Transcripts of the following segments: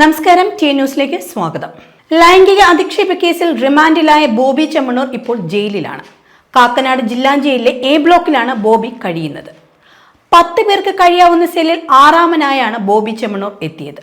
നമസ്കാരം ടി ന്യൂസിലേക്ക് സ്വാഗതം. ലൈംഗിക അധിക്ഷേപ കേസിൽ റിമാൻഡിലായ ബോബി ചെമ്മണ്ണൂർ ഇപ്പോൾ ജയിലിലാണ്. കാക്കനാട് ജില്ലാ ജയിലിലെ എ ബ്ലോക്കിലാണ് ബോബി കഴിയുന്നത്. പത്ത് പേർക്ക് കഴിയാവുന്ന സെല്ലിൽ ആറാമനായാണ് ബോബി ചെമ്മണ്ണൂർ എത്തിയത്.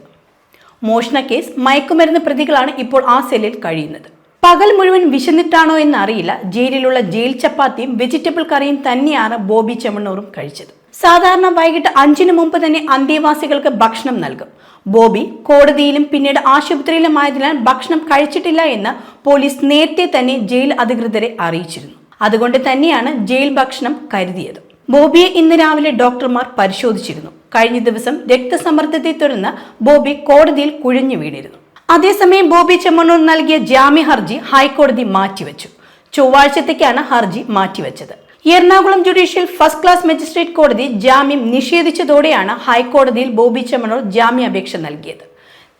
മോഷണ കേസ് മയക്കുമരുന്ന് പ്രതികളാണ് ഇപ്പോൾ ആ സെല്ലിൽ കഴിയുന്നത്. പകൽ മുഴുവൻ വിശന്നിട്ടാണോ എന്നറിയില്ല. ജയിലിലുള്ള ജയിൽ ചപ്പാത്തിയും വെജിറ്റബിൾ കറിയും തന്നെയാണ് ബോബി ചെമ്മണ്ണൂറും കഴിച്ചത്. സാധാരണ വൈകിട്ട് അഞ്ചിന് മുമ്പ് തന്നെ അന്തേവാസികൾക്ക് ഭക്ഷണം നൽകും. ബോബി കോടതിയിലും പിന്നീട് ആശുപത്രിയിലുമായതിനാൽ ഭക്ഷണം കഴിച്ചിട്ടില്ല എന്ന് പോലീസ് നേരത്തെ തന്നെ ജയിൽ അധികൃതരെ അറിയിച്ചിരുന്നു. അതുകൊണ്ട് തന്നെയാണ് ജയിൽ ഭക്ഷണം കരുതിയത്. ബോബിയെ ഇന്ന് രാവിലെ ഡോക്ടർമാർ പരിശോധിച്ചിരുന്നു. കഴിഞ്ഞ ദിവസം രക്തസമ്മർദ്ദത്തെ തുടർന്ന് ബോബി കോടതിയിൽ കുഴഞ്ഞു വീണിരുന്നു. അതേസമയം ബോബി ചെമ്മണ്ണൂർ നൽകിയ ജാമ്യ ഹർജി ഹൈക്കോടതി മാറ്റിവെച്ചു. ചൊവ്വാഴ്ചത്തേക്കാണ് ഹർജി മാറ്റിവെച്ചത്. Ernakulam judicial first class magistrate കോടതി ജാമ്യം നിഷേധിച്ചതോടെയാണ് ഹൈക്കോടതിയിൽ ബോബി ചെമ്മണൂർ ജാമ്യാപേക്ഷ നൽകിയത്.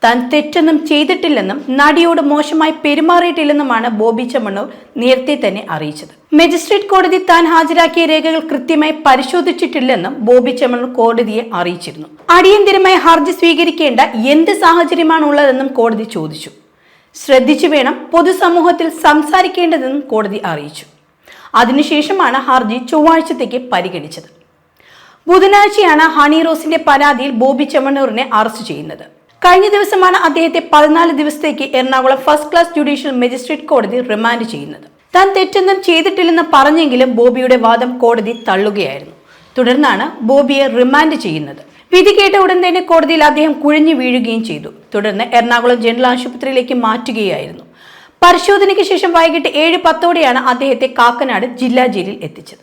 താൻ തെറ്റൊന്നും ചെയ്തിട്ടില്ലെന്നും നടിയോട് മോശമായി പെരുമാറിയിട്ടില്ലെന്നുമാണ് ബോബി ചെമ്മണ്ണൂർ നേരത്തെ തന്നെ അറിയിച്ചത്. മജിസ്ട്രേറ്റ് കോടതി താൻ ഹാജരാക്കിയ രേഖകൾ കൃത്യമായി പരിശോധിച്ചിട്ടില്ലെന്നും ബോബി ചെമ്മണ്ണൂർ കോടതിയെ അറിയിച്ചിരുന്നു. അടിയന്തിരമായി ഹർജി സ്വീകരിക്കേണ്ട എന്ത് സാഹചര്യമാണ് ഉള്ളതെന്നും കോടതി ചോദിച്ചു. ശ്രദ്ധിച്ചു വേണം പൊതുസമൂഹത്തിൽ സംസാരിക്കേണ്ടതെന്നും കോടതി അറിയിച്ചു. അതിനുശേഷമാണ് ഹർജി ചൊവ്വാഴ്ചത്തേക്ക് പരിഗണിച്ചത്. ബുധനാഴ്ചയാണ് ഹണി റോസിന്റെ പരാതിയിൽ ബോബി ചെമ്മണ്ണൂറിനെ അറസ്റ്റ് ചെയ്യുന്നത്. കഴിഞ്ഞ ദിവസമാണ് അദ്ദേഹത്തെ പതിനാല് ദിവസത്തേക്ക് Ernakulam first class judicial magistrate കോടതി റിമാൻഡ് ചെയ്യുന്നത്. താൻ തെറ്റൊന്നും ചെയ്തിട്ടില്ലെന്ന് പറഞ്ഞെങ്കിലും ബോബിയുടെ വാദം കോടതി തള്ളുകയായിരുന്നു. തുടർന്നാണ് ബോബിയെ റിമാൻഡ് ചെയ്യുന്നത്. വിധി കേട്ട ഉടൻ തന്നെ കോടതിയിൽ അദ്ദേഹം കുഴഞ്ഞു വീഴുകയും ചെയ്തു. തുടർന്ന് എറണാകുളം ജനറൽ ആശുപത്രിയിലേക്ക് മാറ്റുകയായിരുന്നു. പരിശോധനയ്ക്ക് ശേഷം വൈകിട്ട് ഏഴ് പത്തോടെയാണ് അദ്ദേഹത്തെ കാക്കനാട് ജില്ലാ ജയിലിൽ എത്തിച്ചത്.